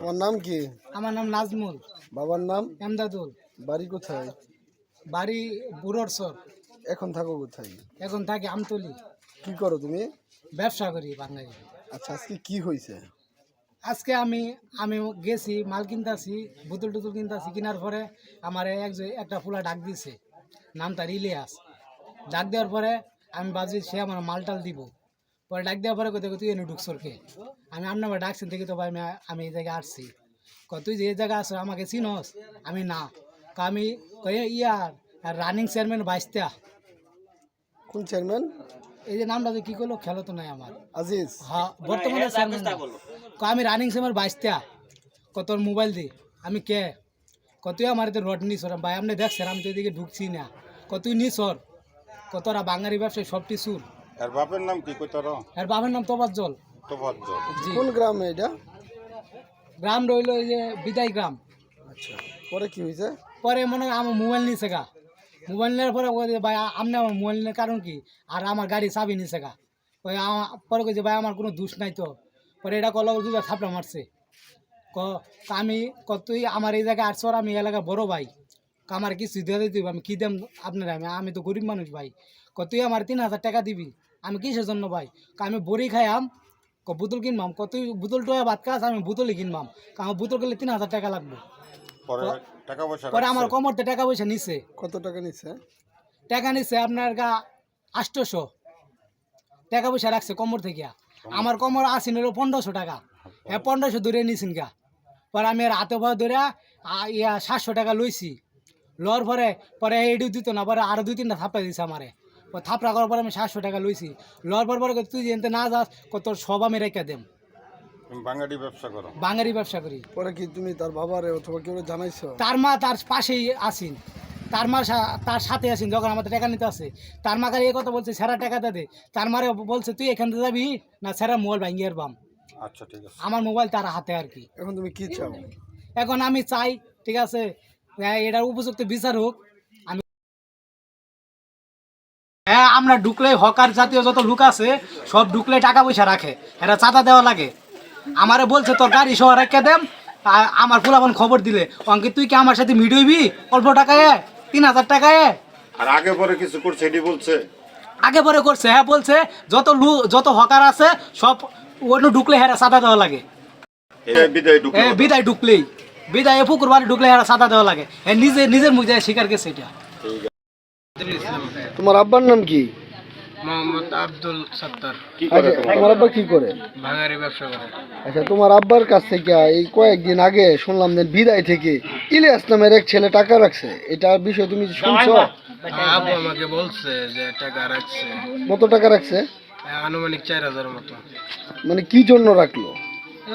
তোমার নাম কি? আমার নাম নাজমুল। বাবার নাম? এমদাদুল। বাড়ি কোথায়? বাড়ি বুড়োর সর এখন থাকো কোথায়? এখন থাকি আমতলি। কি করো তুমি? ব্যবসা করি বাঙালি। আচ্ছা আজকে কি হয়েছে? আজকে আমি আমি গেছি মাল কিনতাছি বোতল টুতল কিনতাছি কেনার পরে আমার একজন একটা ফুলা ডাক দিছে। নাম তার ইলিয়াস। ডাক দেওয়ার পরে আমি বাজি সে আমার মালটাল দিব। পরে ডাক দেওয়ার পরে কোথায় তুই এনে ঢুকসরকে আমি আপনার ডাকছেন থেকে তো ভাই আমি আমি এই জায়গায় আসছি। ক তুই যে এই জায়গায় আসো আমাকে চিনস? আমি না। ক আমি কই ইয়ার রানিং চেয়ারম্যান বাইশটা। কোন চেয়ারম্যান এই যে নামটা যে কি করল খেলো তো নাই আমার। আজিজ। হ্যাঁ বর্তমানে চেয়ারম্যান ক আমি রানিং সেমার বাইশটা। কত মোবাইল দি। আমি কে? কতই আমার তো রড নিস ভাই। আপনি দেখছেন আমি তো এদিকে ঢুকছি না। ক কতই নিসর কতরা বাঙালি ব্যবসায়ী সবটি সুর এর বাপের নাম কি? কইতার বাবার নাম তোবাজ্জল তো ভদ্র জি। কোন গ্রামে এটা? গ্রাম রইল এই যে বিদায় গ্রাম। আচ্ছা পরে কি হয়েছে? পরে মনে হয় আমার মোবাইল নিছে গা। মোবাইল নেওয়ার পরে ভাই আপনি আমার মোবাইল নেওয়ার কারণ কি? আর আমার গাড়ি চাবি নিছে গা। ওই আমা- পরে কইছে ভাই আমার কোনো দোষ নাই তো। পরে এটা কল দুটা থাপড়া মারছে। ক আমি ক তুই আমার এই জায়গায় আটশো আমি এলাকা বড় ভাই। ক আমার কিছু দিয়ে দিতে হবে, আমি কী দেম আপনার? আমি আমি তো গরিব মানুষ ভাই। ক তুই আমার তিন হাজার টাকা দিবি। আমি কিসের জন্য ভাই? ক আমি বড়ি খাইয়াম ক বোতল কিনবাম ক তুই বোতল টোয়া ভাত খাস আমি বোতলই কিনবাম ক আমার বোতল কিনলে তিন হাজার টাকা লাগবে। পরে টাকা পয়সা পরে আমার? কমরতে টাকা পয়সা নিছে। কত টাকা নিচ্ছে টাকা নিচ্ছে আপনার গা আষ্টশো। টাকা পয়সা রাখছে কমর থেকে। আমার কমর আসিন হলো পনেরোশো টাকা। হ্যাঁ পনেরোশো ধরে নিছেন গা। পরে আমি আর হাতে ভয় ধরে ইয়া সাতশো টাকা লইছি। লওয়ার পরে পরে এইটু দিত না পরে আরও দুই তিনটা থাপড়া দিছে আমারে। থাপড়া করার পর আমি সাতশো টাকা লইছি। লওয়ার পর পরে তুই যেতে না যাস কত সব আমি রেখে দেম। বাঙালি ব্যবসা করো। বাঙালি ব্যবসা করি। পরে কি তুমি তার বাবারে অথবা কেউ জানাইছো? তার মা তার পাশেই আসিন তার মা সা- তার সাথে আসিন যখন আমাদের টাকা নিতে আসে। তার মা খালি এই কথা বলছে স্যারা টাকা দে তার মারে বলছে তুই এখান থেকে যাবি না স্যারা মোবাইল ভাঙিয়ে বাম। আচ্ছা ঠিক আছে। আমার মোবাইল তার হাতে আর কি। এখন তুমি কি চাও? এখন আমি চাই ঠিক আছে হ্যাঁ, এটার উপযুক্ত বিচার হোক হ্যাঁ আমরা ঢুকলে হকার জাতীয় যত লোক আছে সব ঢুকলে টাকা পয়সা রাখে। এরা চাঁদা দেওয়া লাগে। আমারে বলছে তোর গাড়ি সহ রেখে দেম আমার ফুলাবন খবর দিলে। অঙ্কিত তুই কি আমার সাথে মিডিয়েবি অল্প টাকায়? তিন হাজার টাকায়? আর আগে পরে কিছু করছে এটি বলছে? আগে পরে করছে হ্যাঁ বলছে যত লু যত হকার আছে সব অন্য ঢুকলে হ্যাঁ চাঁদা দেওয়া লাগে। বিদায় ঢুকলেই। বিদায় পুকুর বাড়ি ঢুকলে হ্যাঁ চাঁদা দেওয়া লাগে। হ্যাঁ নিজে নিজের মুখ যায় স্বীকার গেছে এটা। তোমার আব্বার নাম কি? মোহাম্মদ আব্দুল সত্তর। কি করে আচ্ছা তোমার আব্বা কি করে? ভাঙারি ব্যবসা করে। আচ্ছা তোমার আব্বার কাছ থেকে এই কয়েকদিন আগে শুনলাম যে বিদায় থেকে ইলিয়াস নামের এক ছেলে টাকা রাখছে। এটা বিষয় তুমি শুনছো? আবু আমাকে বলছে যে টাকা রাখছে। কত টাকা রাখছে? আনুমানিক চার হাজার মতো। মানে কি জন্য রাখল?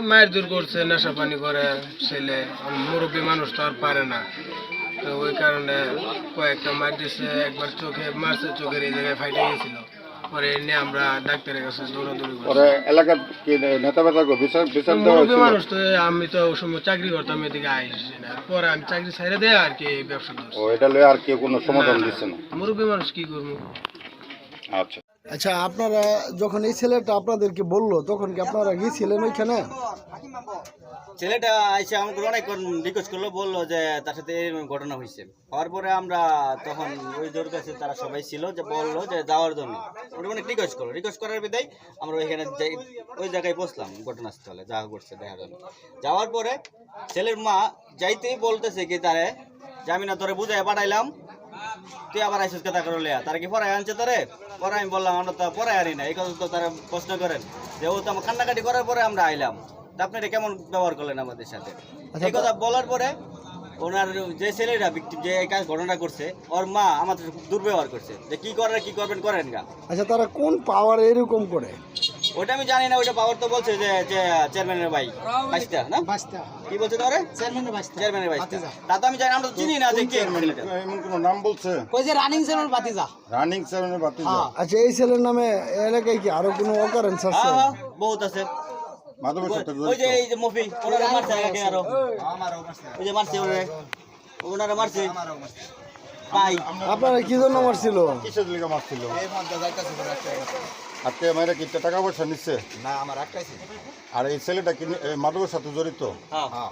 মায়ের দূর করছে নেশা পানি করে ছেলে মুরব্বী মানুষ তো আর পারে না। তো ওই কারণে কয়েকটা মার দিছে একবার চোখে মারছে চোখের এই জায়গায় ফাইটে গেছিল। পরে এনে আমরা ডাক্তারের কাছে দৌড়াদৌড়ি পরে এলাকার কি নেতা বেতা বিচার বিচার দেওয়া হয়েছিল? মানুষ তো আমি তো ওই সময় চাকরি করতাম এদিকে আইসি না। পরে আমি চাকরি ছেড়ে দেয় আর কি ব্যবসা ও এটা লয়ে আর কেউ কোনো সমাধান দিচ্ছে না? মুরব্বী মানুষ কি করব? আচ্ছা। আচ্ছা আপনারা যখন এই ছেলেটা আপনাদেরকে বলল, তখন কি আপনারা গিয়েছিলেন ওইখানে? ছেলেটা এসে আমাকে অনেক রিকোয়েস্ট করল, বলল যে তার সাথে ঘটনা হয়েছে। হওয়ার পরে আমরা তখন ওই জোর কাছে তারা সবাই ছিল, যে বলল যে যাওয়ার জন্য। ওটা অনেক রিকোয়েস্ট করল। রিকোয়েস্ট করার বিদায় আমরা ওইখানে ওই জায়গায় বসলাম ঘটনাস্থলে, যা করছে দেখার জন্য। যাওয়ার পরে ছেলের মা যাইতেই বলতেছে কি তারে যে আমি না তোরে বুঝাই পাঠাইলাম তুই আবার আইসিস কথা করে লিয়া তারা কি পড়ায় আনছে তোরে? পরে আমি বললাম আমরা তো পড়ায় আনি না এই কথা তো তারা প্রশ্ন করেন। যে ও তো আমার কান্নাকাটি করার পরে আমরা আইলাম। তা আপনি এটা কেমন ব্যবহার করলেন আমাদের সাথে? এই কথা বলার পরে ওনার যে ছেলেরা যে এই কাজ ঘটনা করছে ওর মা আমাদের দুর্ব্যবহার করছে। যে কি করার কি করবেন করেন গা? আচ্ছা তারা কোন পাওয়ার এরকম করে? ওইটা আমি জানি না ওইটা পাওয়ার তো বলছে যে চেয়ারম্যানের ভাই বাইশটা না? বাস্তা কি বলছে তোরে? চেয়ারম্যানের বাস্তা চেয়ারম্যানের বাইশটা তা তো আমি জানি আমরা তো চিনি না যে কে এমন কোনো নাম বলছে? ওই যে রানিং চ্যানেল বাতিজা রানিং সেভেনের বাতি আচ্ছা এই ছেলের নামে এলাকায় কি আরও কোনো অকারেন্স আছে? হ্যাঁ হ্যাঁ বহুত আছে। মাধবের সাথে ওই যে এই যে মফি ওনারা মারছে আগে আরও। ওই যে মারছে ওনারে। ওনারা মারছে। পাই আপনারা কি জন্য মারছিল? কিসের লিগে মারছিল? আজকে মেয়েরা কি টাকা পয়সা নিচ্ছে? না আমার একটাই ছিল আর এই ছেলেটা কি মাদকের সাথে জড়িত? হ্যাঁ। হ্যাঁ।